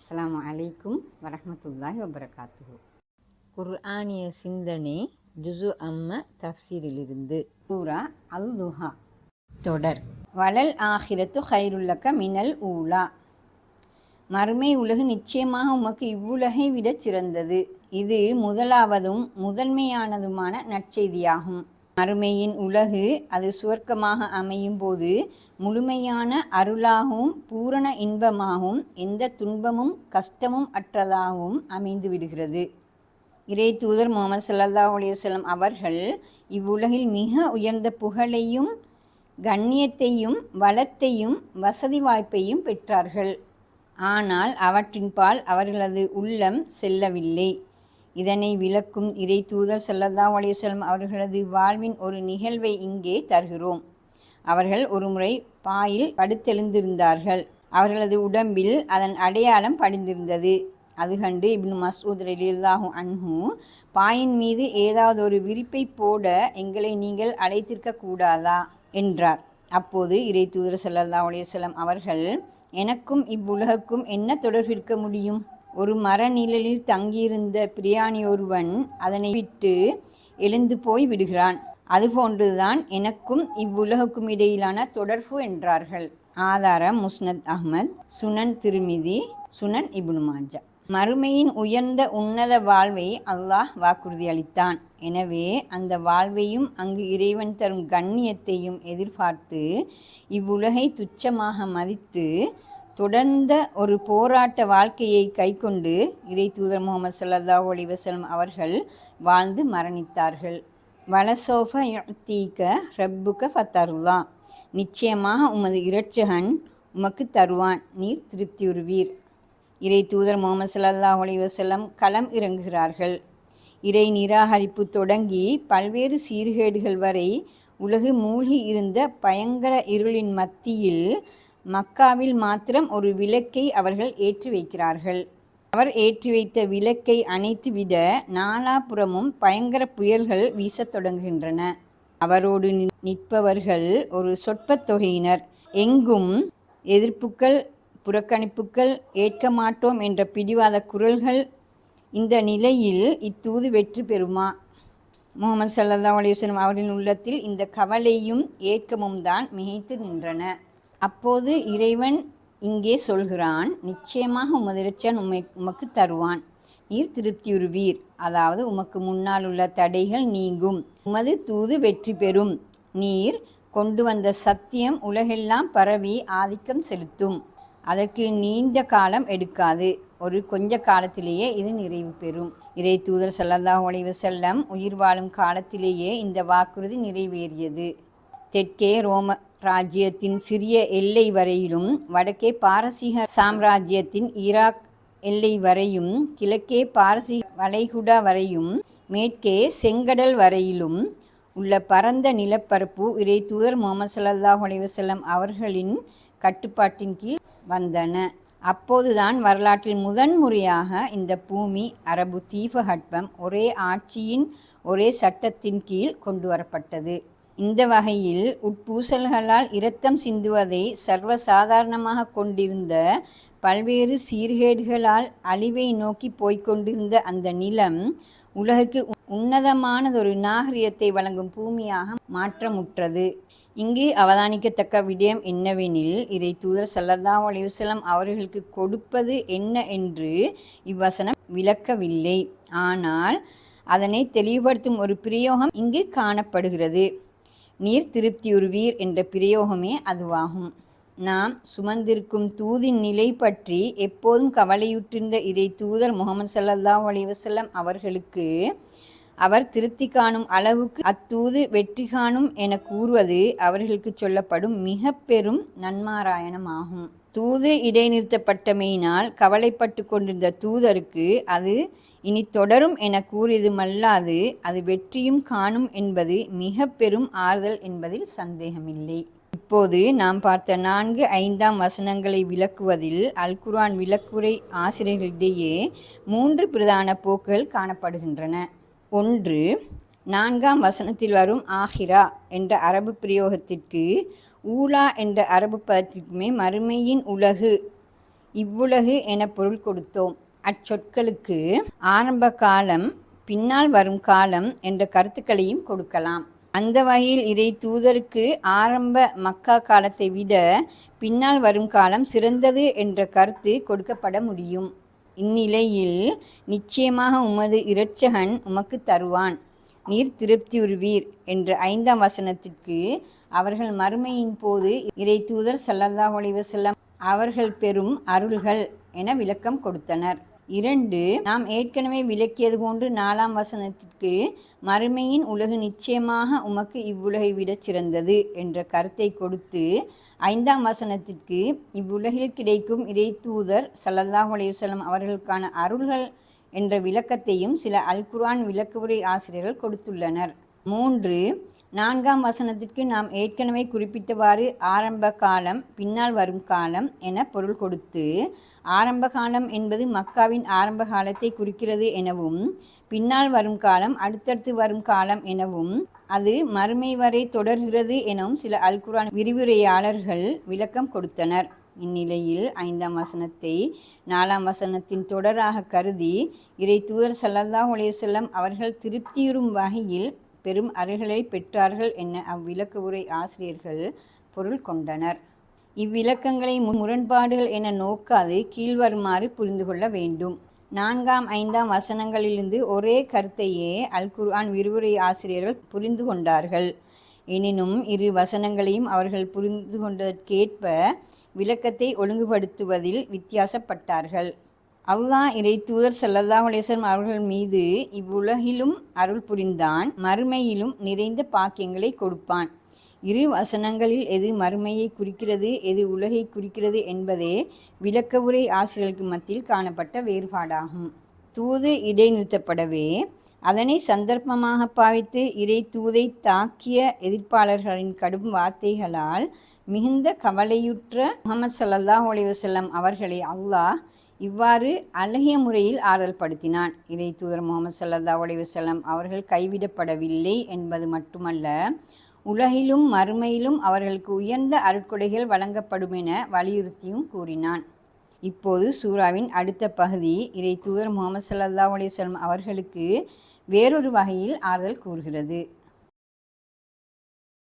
அஸ்லாம் அலைக்கும் வரமத்துல்லாஹ் வபரகாத்து குர்ஆனிய சிந்தனை ஜுசு அம்ம தஃசீரிலிருந்து பூரா அல் துஹா தொடர். வளல் ஆகிரத்து ஹைருல்லக்க மினல் ஊலா. மறுமை உலகு நிச்சயமாக உமக்கு இவ்வுலகை விடச் சிறந்தது. இது முதலாவதும் முதன்மையானதுமான நற்செய்தியாகும். அருமையின் உலகு அது சுவர்க்கமாக அமையும் போது முழுமையான அருளாகவும் பூரண இன்பமாகவும் எந்த துன்பமும் கஷ்டமும் அற்றதாகவும் அமைந்து விடுகிறது. இறை தூதர் முகமது சல்லா அலைஹி அவர்கள் இவ்வுலகில் மிக உயர்ந்த புகழையும் கண்ணியத்தையும் வளத்தையும் வசதி வாய்ப்பையும் பெற்றார்கள். ஆனால் அவற்றின்பால் அவர்களது உள்ளம் செல்லவில்லை. இதனை விளக்கும் இறை தூதர் செல்லதா அலைஹி அவர்களது வாழ்வின் ஒரு நிகழ்வை இங்கே தருகிறோம். அவர்கள் ஒருமுறை பாயில் படுத்தெழுந்திருந்தார்கள். அவர்களது உடம்பில் அதன் அடையாளம் படிந்திருந்தது. அது கண்டு இப்னு மசூத் ரலில்லாஹு அன்ஹு பாயின் மீது ஏதாவது ஒரு விரிப்பை போட எங்களை நீங்கள் அழைத்திருக்க கூடாதா? என்றார். அப்போது இறை தூதர் சல்லல்லாஹு அலைஹி அவர்கள் எனக்கும் இவ்வுலகுக்கும் என்ன தொடர்பிருக்க முடியும்? ஒரு மர நிழலில் தங்கியிருந்த பிரியாணி ஒருவன் அதனை விட்டு எழுந்து போய் விடுகிறான். அதுபோன்றுதான் எனக்கும் இவ்வுலகுக்கும் இடையிலான தொடர்பு என்றார்கள். ஆதாரம் முஸ்னத் அஹ்மத் சுனன் திருமிதி சுனன் இபுனு மாஜா. மறுமையின் உயர்ந்த உன்னத வாழ்வை அல்லாஹ் வாக்குறுதி அளித்தான். எனவே அந்த வாழ்வையும் அங்கு இறைவன் தரும் கண்ணியத்தையும் எதிர்பார்த்து இவ்வுலகை துச்சமாக மதித்து தொடர்ந்த ஒரு போராட்ட வாழ்க்கையை கைக்கொண்டு இறை தூதர் முகமது சல்லல்லாஹு அலைஹி அவர்கள் வாழ்ந்து மரணித்தார்கள். வலசோஃப தீக்க ரப்புக்க ஃபத்தருல்லா. நிச்சயமாக உமது இரட்சகன் உமக்கு தருவான். நீர் திருப்தியுறுவீர். இறை தூதர் முகமது சல்லல்லாஹு அலைஹி களம் இறங்குகிறார்கள். இறை நிராகரிப்பு தொடங்கி பல்வேறு சீர்கேடுகள் வரை உலகு மூழ்கி இருந்த பயங்கர இருளின் மத்தியில் மக்காவில் மாத்திரம் ஒரு விளக்கை அவர்கள் ஏற்றி வைக்கிறார்கள். அவர் ஏற்றி வைத்த விளக்கை அணைத்துவிட நாலாபுறமும் பயங்கர புயல்கள் வீசத் தொடங்குகின்றன. அவரோடு நிற்பவர்கள் ஒரு சொற்பத் தொகையினர். எங்கும் எதிர்ப்புக்கள் புறக்கணிப்புக்கள் ஏற்க மாட்டோம் என்ற பிடிவாத குரல்கள் இந்த நிலையில் இத்தூது வெற்றி பெறுமா? முகமது சல்லா அலிவசனம் அவரின் உள்ளத்தில் இந்த கவலையும் ஏக்கமும் தான் மிகைத்து நின்றன. அப்போது இறைவன் இங்கே சொல்கிறான் நிச்சயமாக உமது இறைச்சன் உமை உமக்கு தருவான். நீர் திருப்தியுறுவீர். அதாவது உமக்கு முன்னால் உள்ள தடைகள் நீங்கும். உமது தூது வெற்றி பெறும். நீர் கொண்டு வந்த சத்தியம் உலகெல்லாம் பரவி ஆதிக்கம் செலுத்தும். அதற்கு நீண்ட காலம் எடுக்காது. ஒரு கொஞ்ச காலத்திலேயே இது நிறைவு பெறும். இறை தூதர் சல்லல்லாஹ் அலைஹி செல்லம் உயிர் வாழும் காலத்திலேயே இந்த வாக்குறுதி நிறைவேறியது. தெற்கே ரோம ராஜ்யத்தின் சிறிய எல்லை வரையிலும் வடக்கே பாரசீக சாம்ராஜ்யத்தின் ஈராக் எல்லை வரையும் கிழக்கே பாரசீக வளைகுடா வரையும் மேற்கே செங்கடல் வரையிலும் உள்ள பரந்த நிலப்பரப்பு இறை தூதர் முகமது சல்லாஹ் அலைவசல்லம் அவர்களின் கட்டுப்பாட்டின் கீழ் வந்தன. அப்போதுதான் வரலாற்றில் முதன்முறையாக இந்த பூமி அரபு தீபகற்பம் ஒரே ஆட்சியின் ஒரே சட்டத்தின் கீழ் கொண்டு வரப்பட்டது. இந்த வகையில் உட்பூசல்களால் இரத்தம் சிந்துவதை சர்வசாதாரணமாக கொண்டிருந்த பல்வேறு சீர்கேடுகளால் அழிவை நோக்கி போய்கொண்டிருந்த அந்த நிலம் உலகுக்கு உன்னதமானதொரு நாகரிகத்தை வழங்கும் பூமியாக மாற்றமுற்றது. இங்கு அவதானிக்கத்தக்க விடயம் என்னவெனில் இதை தூதர் சல்லதா அலிவசலம் அவர்களுக்கு கொடுப்பது என்ன என்று இவ்வசனம் விளக்கவில்லை. ஆனால் அதனை தெளிவுபடுத்தும் ஒரு பிரயோகம் இங்கு காணப்படுகிறது. நீர் திருப்தியுறுவீர் என்ற பிரயோகமே அதுவாகும். நாம் சுமந்திருக்கும் தூதின் நிலை பற்றி எப்போதும் கவலையுற்றிருந்த இதை தூதர் முகமது சல்லல்லா அலிவசல்லம் அவர்களுக்கு அவர் திருப்தி காணும் அளவுக்கு அத்தூது வெற்றி காணும் என கூறுவது அவர்களுக்கு சொல்லப்படும் மிக பெரும் நன்மாராயணமாகும். தூது இடைநிறுத்தப்பட்டமையினால் கவலைப்பட்டு கொண்டிருந்த தூதருக்கு அது இனி தொடரும் என கூறியதுமல்லாது அது வெற்றியும் காணும் என்பது மிக பெரும் ஆறுதல் என்பதில் சந்தேகமில்லை. இப்போது நாம் பார்த்த நான்கு ஐந்தாம் வசனங்களை விளக்குவதில் அல்குரான் விளக்குரை ஆசிரியர்களிடையே மூன்று பிரதான போக்குகள் காணப்படுகின்றன. ஒன்று நான்காம் வசனத்தில் வரும் ஆஹிரா என்ற அரபு பிரயோகத்திற்கு ஊலா என்ற அரபு பதத்திற்குமே மறுமையின் உலகு இவ்வுலகு என பொருள் கொடுத்தோம். அச்சொற்களுக்கு ஆரம்ப காலம் பின்னால் வரும் காலம் என்ற கருத்துக்களையும் கொடுக்கலாம். அந்த வகையில் இதை தூதருக்கு ஆரம்ப மக்கா காலத்தை விட பின்னால் வரும் காலம் சிறந்தது என்ற கருத்து கொடுக்கப்பட முடியும். இந்நிலையில் நிச்சயமாக உமது இரட்சகன் உமக்கு தருவான். நீர் திருப்தியுறுவீர் என்ற ஐந்தாம் வசனத்திற்கு அவர்கள் மறுமையின் போது இறை தூதர் சல்லல்லாஹ் அலைவசல்லம் அவர்கள் பெறும் அருள்கள் என விளக்கம் கொடுத்தனர். இரண்டு நாம் ஏற்கனவே விளக்கியது போன்று நாலாம் வசனத்திற்கு மறுமையின் உலகு நிச்சயமாக உமக்கு இவ்வுலகை விட சிறந்தது என்ற கருத்தை கொடுத்து ஐந்தாம் வசனத்திற்கு இவ்வுலகில் கிடைக்கும் இறை தூதர் சல்லல்லாஹ் அவர்களுக்கான அருள்கள் என்ற விளக்கத்தையும் சில அல்குரான் விளக்குவுரை ஆசிரியர்கள் கொடுத்துள்ளனர். மூன்று நான்காம் வசனத்திற்கு நாம் ஏற்கனவே குறிப்பிட்டவாறு ஆரம்ப காலம் பின்னால் வரும் காலம் என பொருள் கொடுத்து ஆரம்ப காலம் என்பது மக்காவின் ஆரம்ப காலத்தை குறிக்கிறது எனவும் பின்னால் வரும் காலம் அடுத்தடுத்து வரும் காலம் எனவும் அது மறுமை வரை தொடர்கிறது எனவும் சில அல்குரான் விரிவுரையாளர்கள் விளக்கம் கொடுத்தனர். இந்நிலையில் ஐந்தாம் வசனத்தை நாலாம் வசனத்தின் தொடராக கருதி இறை தூதர் சல்லல்லாஹ் உலேசல்லம் அவர்கள் திருப்தியுறும் வகையில் பெரும் அருகலை பெற்றார்கள் என அவ்விளக்கு உரை ஆசிரியர்கள் பொருள் கொண்டனர். இவ்விளக்கங்களை முரண்பாடுகள் என நோக்காது கீழ்வருமாறு புரிந்து கொள்ள வேண்டும். நான்காம் ஐந்தாம் வசனங்களிலிருந்து ஒரே கருத்தையே அல் குர்ஆன் விரிவுரை ஆசிரியர்கள் புரிந்து கொண்டார்கள். எனினும் இரு வசனங்களையும் அவர்கள் புரிந்து கொண்டதற்கேற்ப விளக்கத்தை ஒழுங்குபடுத்துவதில் வித்தியாசப்பட்டார்கள். அல்லாஹ் இறை தூதர் சல்லல்லாஹ் அலேஸ்வரம் அவர்கள் மீது இவ்வுலகிலும் அருள் புரிந்தான். மறுமையிலும் நிறைந்த பாக்கியங்களை கொடுப்பான். இரு வசனங்களில் எது மறுமையை குறிக்கிறது எது உலகை குறிக்கிறது என்பதே விளக்க உரை ஆசிரியர்களுக்கு மத்தியில் காணப்பட்ட வேறுபாடாகும். தூது இடைநிறுத்தப்படவே அதனை சந்தர்ப்பமாக பாவித்து இறை தூதை தாக்கிய எதிர்ப்பாளர்களின் கடும் வார்த்தைகளால் மிகுந்த கவலையுற்ற முகமது சல்லாஹ் அலைவசல்லம் அவர்களை அல்லாஹ் இவ்வாறு அழகிய முறையில் ஆறுதல் படுத்தினான். இறை தூதர் முகமது சல்லா அலைவசல்லம் அவர்கள் கைவிடப்படவில்லை என்பது மட்டுமல்ல உலகிலும் மறுமையிலும் அவர்களுக்கு உயர்ந்த அருட்கொடைகள் வழங்கப்படும் என வலியுறுத்தியும் கூறினான். இப்போது சூறாவின் அடுத்த பகுதி இறை தூதர் முகமது சல்லா அலிஸ்லம் அவர்களுக்கு வேறொரு வகையில் ஆறுதல் கூறுகிறது.